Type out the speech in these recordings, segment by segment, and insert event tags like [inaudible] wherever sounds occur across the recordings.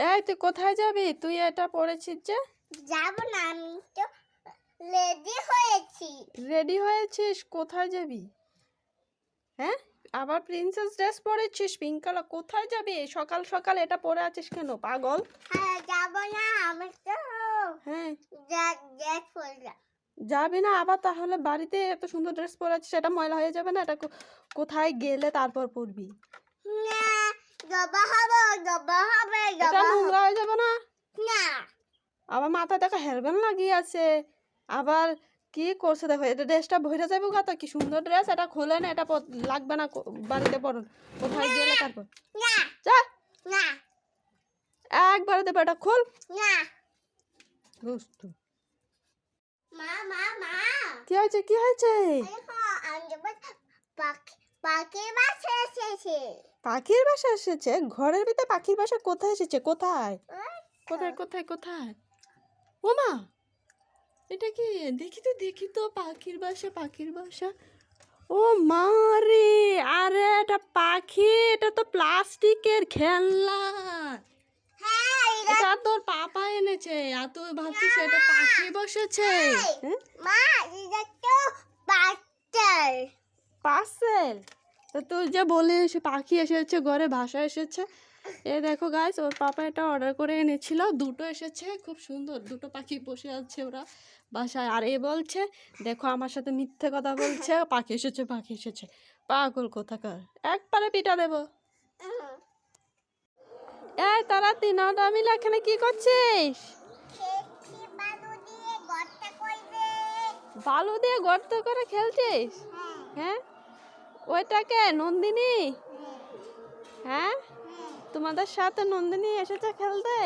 এই তুই কোথায় যাবি? তুই এটা পড়েছিস যে? যাব না আমি তো রেডি হয়েছি। রেডি হয়েছিস? কোথায় যাবি? হ্যাঁ? আবার প্রিন্সেস ড্রেস পরেছিস? পিঙ্ক কালার কোথায় যাবি? সকাল সকাল এটা পরে আছিস কেন পাগল? হ্যাঁ যাব না আমি তো হ্যাঁ। ড্রেস পরলাম। যাবি না আবার তাহলে বাড়িতে এত সুন্দর ড্রেস পরে আছিস এটা ময়লা হয়ে যাবে না? এটা কোথায় গেলে তারপর পরবি? না জবা হবে জবা হবে এটা নোংরা হয়ে যাবে না? না। আবার মাথায় দেখো হেয়ারব্যান্ড লাগিয়ে আছে। আবার কি করছে দেখো এটা ড্রেসটা ভরে যাবে গা তো কি সুন্দর ড্রেস এটা খোলে না এটা লাগবে না বাড়িতে পরুন। কোথায় গেলে তারপর? না। যা। না। একবারে দেবো এটা খোল। না। দুষ্টু মা মা মা। কি হয়েছে কি হয়েছে? পাখি বাসা এসেছে। পাখির বাসা এসেছে? ঘরের ভিতরে পাখির বাসা কোথায় এসেছে? কোথায়? কোথায় কোথায় কোথায়? ওমা! এটা কি? দেখি তো দেখি তো পাখির বাসা পাখির বাসা। ও মা রে! আরে এটা পাখি এটা তো প্লাস্টিকের খেলনা। হ্যাঁ এটা তোর পাপা এনেছে। আর তুই ভাবছিস এটা পাখি বসেছে? হ্যাঁ মা এটা তো পাথর পার্সেল? তো তুই যে বলিস পাখি এসেছে ঘরে ভাষা এসেছে এ দেখো গাইস ওর পাপা এটা অর্ডার করে এনেছিল। দুটো এসেছে খুব সুন্দর। দুটো পাখি বসে আছে ওরা বাসায়। আর এ বলছে দেখো আমার সাথে মিথ্যে কথা বলছে। পাখি এসেছে পাখি এসেছে। পাগল কোথাকার? একবারে পিটা দেবো। এই তারা তিনটা মিলে এখানে কি করছিস? বালু দিয়ে গর্ত করবে বালু দিয়ে গর্ত করে খেলছিস? হ্যাঁ। হ্যাঁ? ওইটাকে নন্দিনী? হ্যাঁ? তোমাদের সাথে নন্দিনী এসেছে খেলতে?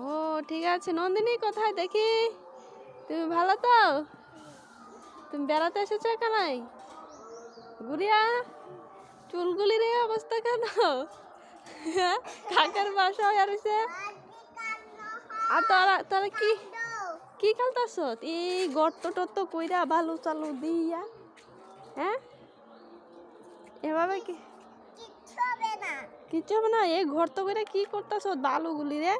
ও, ঠিক আছে। নন্দিনী, কোথায়? দেখি। তুমি ভালো তো? তুমি বেড়াতে এসেছ এখানে? গুড়িয়া চুলগুলির এই অবস্থা কেন? কাকের বাসা হয়ে রয়েছে। আর তারা তারা কি কি খেলতেছ? এই গর্ত টর্ত কইরা ভালো চালু দিয়া। হ্যাঁ? এভাবে কি? কিচ্ছু হবে না। কিচ্ছু হবে না? এই গর্ত করে কি করতেছ? বালুগুলি রে।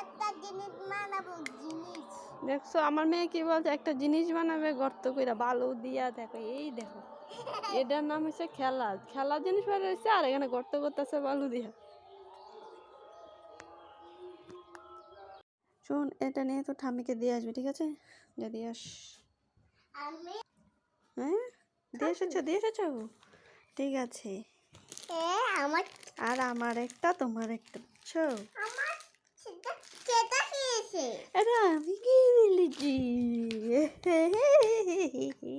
একটা জিনিস বানাবো জিনিস। দেখছ আমার মেয়ে কি বলছে? একটা জিনিস বানাবে গর্ত কইরা বালু দিয়া দেখো এই দেখো। [laughs] এটার নাম হচ্ছে খেলা। খেলার জিনিস বের হয়েছে আর এখানে গর্ত করতেছে বালু দিয়া। শোন এটা নিয়ে তো ঠাম্মিকে দিয়ে আসবে ঠিক আছে? যা দিয়ে আস। হ্যাঁ? দিয়ে এসেছ দিয়ে এসেছ? ঠিক আছে। আর আমার একটা তোমার একটা বুঝছ? এটা আমি কি দিয়েছি [laughs]